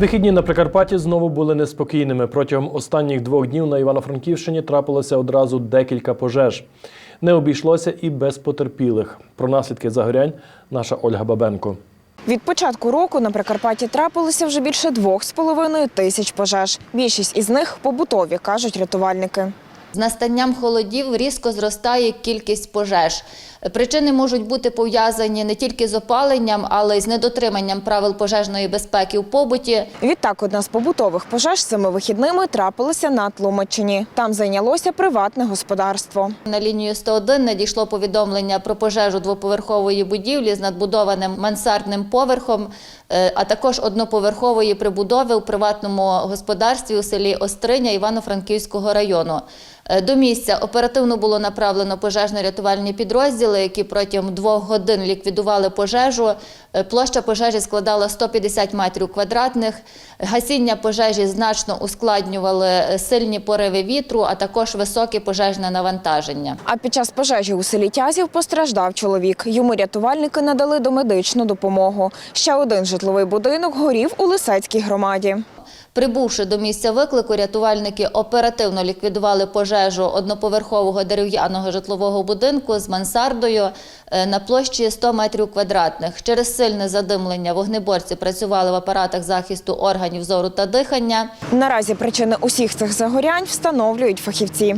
Вихідні на Прикарпатті знову були неспокійними. Протягом останніх двох днів на Івано-Франківщині трапилося одразу декілька пожеж. Не обійшлося і без потерпілих. Про наслідки загорянь наша Ольга Бабенко. Від початку року на Прикарпатті трапилося вже більше двох з половиною тисяч пожеж. Більшість із них побутові, кажуть рятувальники. З настанням холодів різко зростає кількість пожеж. Причини можуть бути пов'язані не тільки з опаленням, але й з недотриманням правил пожежної безпеки в побуті. Відтак, одна з побутових пожеж цими вихідними трапилася на Тлумаччині. Там зайнялося приватне господарство. На лінію 101 надійшло повідомлення про пожежу двоповерхової будівлі з надбудованим мансардним поверхом, е, а також одноповерхової прибудови у приватному господарстві у селі Остриня Івано-Франківського району. Е, До місця оперативно було направлено пожежно-рятувальні підрозділи, які протягом двох годин ліквідували пожежу. Е, Площа пожежі складала 150 метрів квадратних. Гасіння пожежі значно ускладнювали е, сильні пориви вітру, а також високе пожежне навантаження. А під час пожежі у селі Тязів постраждав чоловік. Йому рятувальники надали домедичну допомогу. Ще один житловий будинок горів у Лисецькій громаді. Прибувши до місця виклику, рятувальники оперативно ліквідували пожежу одноповерхового дерев'яного житлового будинку з мансардою е, на площі 100 метрів квадратних. Через сильне задимлення вогнеборці працювали в апаратах захисту органів зору та дихання. Наразі причини усіх цих загорянь встановлюють фахівці.